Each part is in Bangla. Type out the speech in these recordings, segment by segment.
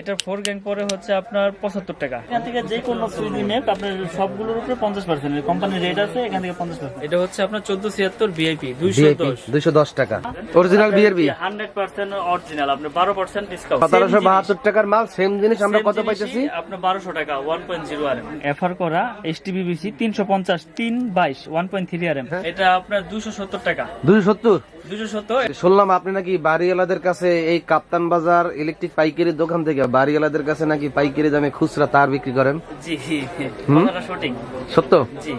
এটার ফোর গ্যাং পরে হচ্ছে আপনার পঁচাত্তর টাকা। এখান থেকে যে কোনো সুইদি ম্যাপ আপনার সবগুলোর উপরে পঞ্চাশ পার্সেন্ট কোম্পানির রেট আছে এখান থেকে পঞ্চাশ পার্সেন্ট এটা হচ্ছে আপনার চোদ্দ ছিয়াত্তর ভিআইপি দুইশো দশ। দুইশো দশ টাকা। Original BRB hundred percent original আপনার বারো পার্সেন্ট ডিসকাউন্ট সতেরোশো বাহাত্তর টাকার মাল সেম জিনিস আমরা কত পাইতেছি? আপনার বারোশো টাকা one point zero R M FR করা এইচ টিবিবিসি তিনশো পঞ্চাশ তিন বাইশ one point three R M এটা আপনার দুশো সত্তর টাকা। দুইশো সত্তর? শুনলাম আপনি নাকি বাড়িওয়ালাদের কাছে এই কাপ্তান বাজার ইলেকট্রিক পাইকারি দোকান থেকে বাড়িওয়ালাদের কাছে নাকি পাইকারি দামে খুচরা তার বিক্রি করেন? জি সঠিক। সত্য? জি।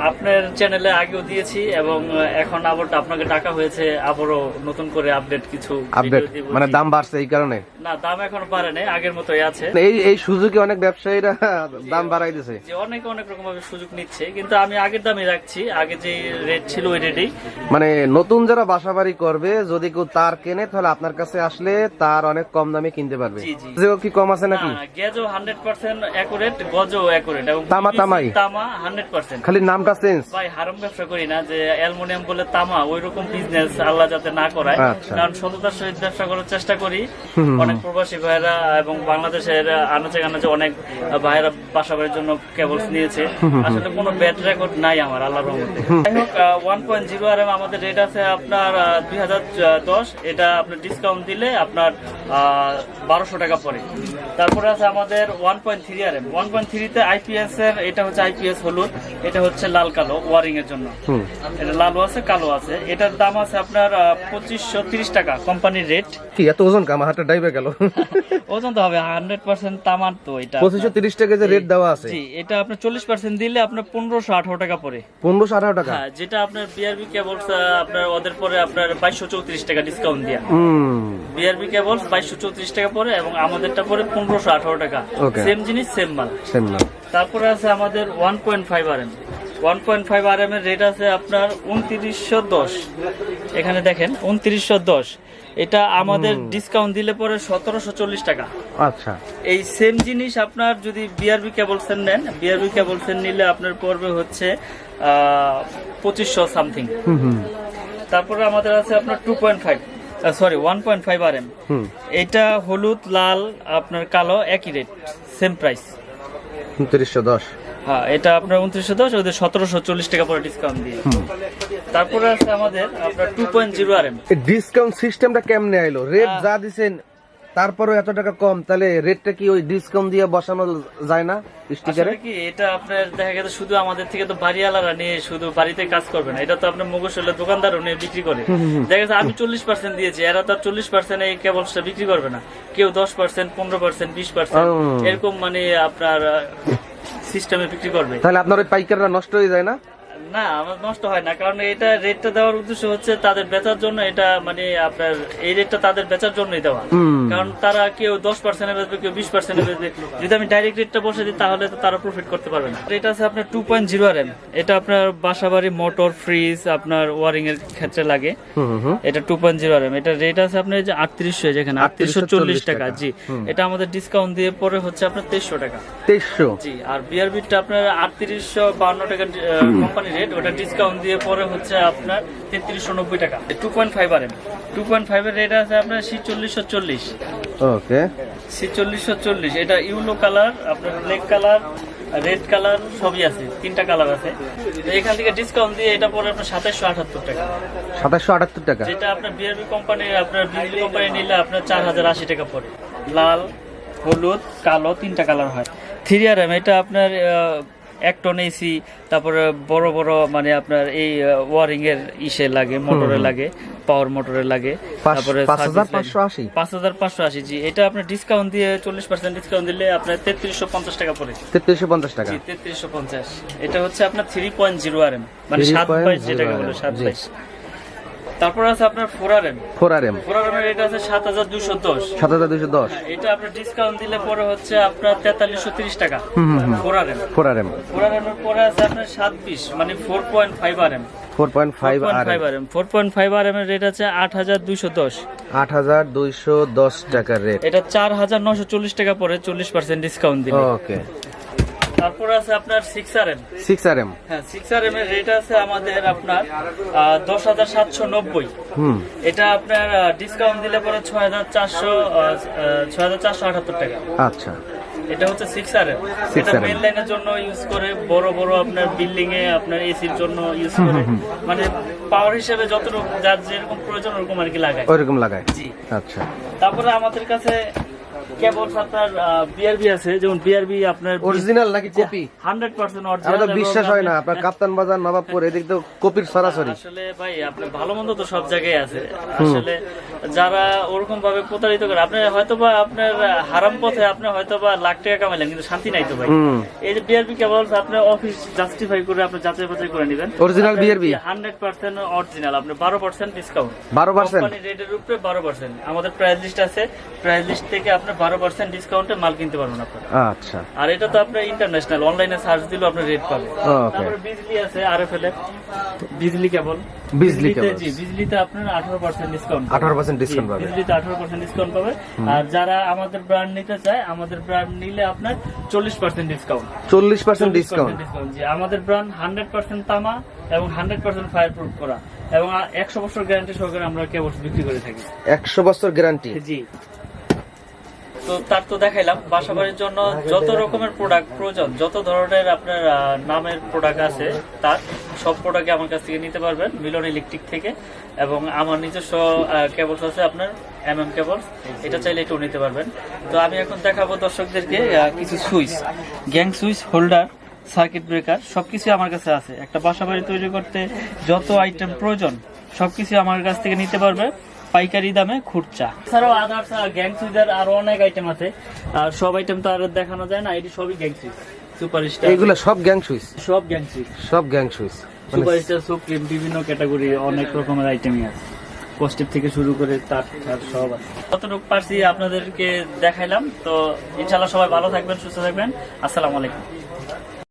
আপনার চ্যানেলে আগেও দিয়েছি এবং এখন আবার আপনাকে টাকা হয়েছে আবারও নতুন করে আপডেট কিছু আপডেট মানে দাম বাড়ছে এই কারণে? না দাম এখনও বাড়ে নাই আগের মতোই আছে। এই এই সুযোগে অনেক ব্যবসায়ীরা দাম বাড়াই দিছে। যে অনেক অনেক রকম ভাবে সুযোগ নিচ্ছে কিন্তু আমি আগের দামই রাখছি আগে যে রেট ছিল ওই রেটেই মানে নতুন যারা বাসা বাড়ি করবে যদি কেউ তার কেনে তাহলে আপনার কাছে আসলে তার অনেক কম দামে কিনতে পারবে। যেও কি কম আছে নাকি? এবং তামা তামাই? তামা খালি নামটা চেঞ্জ ভাই হারাম ব্যবসা করি না যে অ্যালুমিনিয়াম বলে তামা ওই রকম বিজনেস আল্লাহ যাতে না করায়। আচ্ছা। কারণ সততার সহিত ব্যবসা করার চেষ্টা করি অনেক প্রবাসী ভাইরা এবং বাংলাদেশের আনাচে কানাচে অনেক ভাইয়েরা বাসা বাড়ির জন্য কেবলস নিয়েছে। আসলে কোনো ব্যাড রেকর্ড নাই আমার আল্লাহর রহমতে। যাই হোক ওয়ান পয়েন্ট জিরো আর আমাদের রেট আছে আপনার দুই হাজার দশ। এটা আপনার ডিসকাউন্ট দিলে আপনার বারোশো টাকা পড়ে। তারপরে আছে আমাদের one point three R M one point থ্রিতে আইপিএস এর এটা হচ্ছে আইপিএস হলুদ এটা হচ্ছে লাল কালো ওয়ারিং এর জন্য। এটা লালও আছে কালো আছে। এটার দাম আছে আপনার পঁচিশশো তিরিশ টাকা কোম্পানির রেট কি এত ওজন কামা হাতটা ডাইবে গেল। ওজন তো হবে হান্ড্রেড পার্সেন্ট তামার তো এটা পঁচিশশো তিরিশ টাকা যে রেট দেওয়া আছে। জি এটা চল্লিশ পার্সেন্ট দিলে আপনার পনেরোশো আঠারো টাকা পড়ে। পনেরোশো আঠারো টাকা? হ্যাঁ যেটা আপনার বিআরবি কেবলস আপনার ওদের পরে আপনার বাইশশো চৌত্রিশ টাকা ডিসকাউন্ট দিয়া। হুম। বিআরবি কেবলস বাইশশো চৌত্রিশ টাকা পরে এবং আমাদেরটা পরে পনেরোশো আঠারো টাকা। সেম জিনিস সেম মাল। সেম না তারপরে আছে আমাদের one point five R M one point five R এর রেট আছে আপনার উনত্রিশশো দশ। এখানে দেখেন উনত্রিশশো দশ। এটা আমাদের ডিসকাউন্ট দিলে পরে সতেরোশো চল্লিশ টাকা। আচ্ছা। এই সেম জিনিস আপনার যদি বিআরবি কেবলস নেন বিআরবি কেবলস নিলে আপনার পড়বে হচ্ছে পঁচিশশো সামথিং তারপরে আমাদের আছে আপনার two point five sorry one point five R M হুম। এটা হলুদ লাল আপনার কালো একই রেট সেম প্রাইস উনত্রিশশো দশ। হ্যাঁ এটা আপনার উনত্রিশশো দশ ওদের সতেরোশো চল্লিশ টাকা পরে ডিসকাউন্ট দিয়ে। তারপরে আছে আমাদের আপনার two point zero R M এই ডিসকাউন্ট সিস্টেমটা কেমনে আইলো? রেট যা তারপরেও এত টাকা কম তাহলে রেটটা কি ওই ডিসকাউন্ট দিয়ে বসানো যায় না স্টিকারে কি এটা আপনার দেখা গেছে শুধু আমাদের থেকে তো বাড়িওয়ালারা নিয়ে শুধু বাড়িতে কাজ করবে না এটা তো আপনার দোকানদারও নিয়ে বিক্রি করে। দেখা গেছে আমি চল্লিশ পার্সেন্ট দিয়েছি এরা তো চল্লিশ পার্সেন্ট এই কেবলসটা বিক্রি করবে না। কেউ দশ পার্সেন্ট পনেরো পার্সেন্ট বিশ পার্সেন্ট এরকম মানে আপনার সিস্টেমে বিক্রি করবে। তাহলে আপনার ওই পাইকাররা নষ্ট হয়ে যায় না? না আমার নষ্ট হয় না। কারণ এটা রেটটা দেওয়ার উদ্দেশ্য হচ্ছে তাদের বেচার জন্য এটা মানে আপনার এই রেটটা তাদের বেচার জন্যই দেওয়া। কারণ তারা কেউ দশ পার্সেন্টে বেচবে কেউ বিশ পার্সেন্টে বেচবে। যদি আমি ডাইরেক্ট রেটটা বসে দিই তাহলে তো তারা প্রফিট করতে পারবে না। এটা আছে আপনার two point zero R M এটা আপনার মোটর ফ্রিজ আপনার ওয়ারিং এর ক্ষেত্রে লাগে। এটা two point zero R M এটা রেট আছে আপনার যে আটত্রিশশো যেখানে আটত্রিশশো চল্লিশ টাকা জি। এটা আমাদের ডিসকাউন্ট দিয়ে পরে হচ্ছে আপনার তেইশশো টাকা। তেইশশো? জি আর বিআরবিটা আপনার আটত্রিশশো বান্ন টাকা কোম্পানি রেট ওটা ডিসকাউন্ট দিয়ে পরে হচ্ছে আপনার তেত্রিশশো নব্বই টাকা। Two point five R M two point five এর রেট আছে আপনার সি চল্লিশশো চল্লিশ। ওকে সি চল্লিশশো চল্লিশ। এটা ইউলো কালার আপনার ব্ল্যাক কালার রেড কালার সবই আছে। তিনটা কালার আছে। এখান থেকে ডিসকাউন্ট দিয়ে এটা পরে আপনার সাতাশশো আটাত্তর টাকা। সাতাশশো আটাত্তর টাকা? যেটা আপনার বিআরবি কোম্পানি আপনার বিজলি কোম্পানি নিলে আপনার চার হাজার আশি টাকা পড়ে। লাল হলুদ কালো তিনটা কালার হয়। থ্রি আর এম এটা আপনার এক টন এসি তারপরে বড় বড় মানে আপনার এই ওয়ারিং এর ইসে লাগে মোটরে লাগে পাওয়ার মোটরে লাগে তারপরে পাঁচ হাজার পাঁচশো আশি। জি। এটা আপনার ডিসকাউন্ট দিয়ে চল্লিশ পার্সেন্ট ডিসকাউন্ট দিলে আপনার তেত্রিশশো পঞ্চাশ টাকা পড়ে। তেত্রিশশো পঞ্চাশ টাকা। তেত্রিশশো পঞ্চাশ। এটা হচ্ছে আপনার three point zero R M মানে সাত বাইশ যেটাকে বলে সাত। বাইশ তারপর আছে আপনার four R M four R M four R M rate আছে সাত হাজার দুশো দশ। সাত হাজার দুইশো দশ। এটা আপনার ডিসকাউন্ট দিলে পরে হচ্ছে আপনার তেতাল্লিশশো তিরিশ টাকা। Four R M four R M four R M এর পরে আছে আপনার সাত বিশ মানে four point five R M four point five five R M four point five R M এর রেট আছে আট হাজার দুইশো দশ। আট হাজার দুইশো দশ টাকার রেট এটা চার হাজার নশো চল্লিশ টাকা পরে চল্লিশ পার্সেন্ট ডিসকাউন্ট দিলে। ওকে তারপর আছে আপনার six R M six R M হ্যাঁ সিক্স আর এম এর রেট আছে আমাদের আপনার দশ হাজার সাতশো নব্বই। এটা আপনার ডিসকাউন্ট দিলে পরে ছয় হাজার চারশো ছয় হাজার চারশো আটাত্তর টাকা। আচ্ছা। এটা হচ্ছে সিক্স আর এম 6RM এটা মেন লাইনের জন্য ইউজ করে বড় বড় আপনার বিল্ডিং এ আপনার এসির জন্য ইউজ করে। মানে পাওয়ার হিসেবে যতটুকু যার যেরকম প্রয়োজন ওরকম আর কি লাগায়। ওইরকম লাগায়। জি। আচ্ছা। তারপরে আমাদের কাছে কেবল আপনার বিআরবি আছে যেমন বিআরবি আপনার অরিজিনাল নাকি কপি হান্ড্রেড পার্সেন্ট আমার বিশ্বাস হয় না আপনার কাপ্তান বাজার নবাবপুর এদিক তো কপির সরাসরি। আসলে ভাই আপনার ভালো মন্দ তো সব জায়গায় আছে। আসলে যারা ওরকম ভাবে প্রতারিত করে আপনি হয়তো বা আপনার হারাম পথে আপনি হয়তো বা লাখ টাকা কামাইলেন কিন্তু শান্তি নাই তো ভাই। এই যে বিআরবি কেবল আপনি অফিস জাস্টিফাই করে আপনি যাচাই বাছাই করে নেবেন। BRB? হান্ড্রেড পার্সেন্ট অরিজিনাল আপনি বারো পার্সেন্ট ডিসকাউন্ট বারো পার্সেন্ট কোম্পানি রেটের উপরে বারো পার্সেন্ট আমাদের প্রাইস লিস্ট আছে প্রাইস লিস্ট থেকে আপনি বারো পার্সেন্ট ডিসকাউন্টে মাল কিনতে পারবেন আপনার। আচ্ছা। আর এটা তো আপনার ইন্টারন্যাশনাল অনলাইনে সার্চ দিলেও আপনি রেট পাবেন. তারপরে বিজলি আছে আরএফএল বিজলি কেবল? বিজলি কেবল। জি বিজলিতে আপনার আঠারো পার্সেন্ট ডিসকাউন্ট 18% discount পাবে। বিজলিতে আঠারো পার্সেন্ট ডিসকাউন্ট পাবে। আর যারা আমাদের ব্র্যান্ড নিতে চায় আমাদের ব্র্যান্ড নিলে আপনার চল্লিশ পার্সেন্ট ডিসকাউন্ট চল্লিশ পার্সেন্ট ডিসকাউন্ট ডিসকাউন্ট জি। আমাদের ব্র্যান্ড হান্ড্রেড পার্সেন্ট তামা এবং হান্ড্রেড পার্সেন্ট ফায়ার প্রুফ করা। এবং একশো বছর গ্যারান্টি সহকারে আমরা কেবল বিক্রি করে থাকি। একশো বছর গ্যারান্টি জি। তো তার তো দেখাইলাম। বাসা বাড়ির জন্য যত রকমের প্রোডাক্ট প্রয়োজন, যত ধরনের আপনার নামের প্রোডাক্ট আছে, তার সব প্রোডাক্ট আমার কাছ থেকে নিতে পারবেন, মিলন ইলেকট্রিক থেকে। এবং আমার নিজস্ব কেবলস আছে আপনার এম এম কেবলস এটা চাইলে একটু নিতে পারবেন। তো আমি এখন দেখাবো দর্শকদেরকে কিছু switch. Gang switch, holder circuit breaker সবকিছু আমার কাছে আছে। একটা বাসা বাড়ি তৈরি করতে যত আইটেম প্রয়োজন সবকিছু আমার কাছ থেকে নিতে পারবে। পাইকারি দামে খুচরা এছাড়াও আদার্স গ্যাং সুইচের আরও অনেক আইটেম আছে। আর সব আইটেম তো আর দেখানো যায় না এটি সবই গ্যাং সুইচ সুপার স্টার এইগুলো সব গ্যাং সুইচ সব গ্যাং সুইচ সব gang switch super star supreme বিভিন্ন ক্যাটাগরি অনেক রকমের আইটেমই আছে। পজিটিভ থেকে শুরু করে তার তার সব আছে। কতটুকু পারছি আপনাদেরকে দেখাইলাম। তো ইনশাল্লাহ সবাই ভালো থাকবেন সুস্থ থাকবেন। আসসালামু আলাইকুম।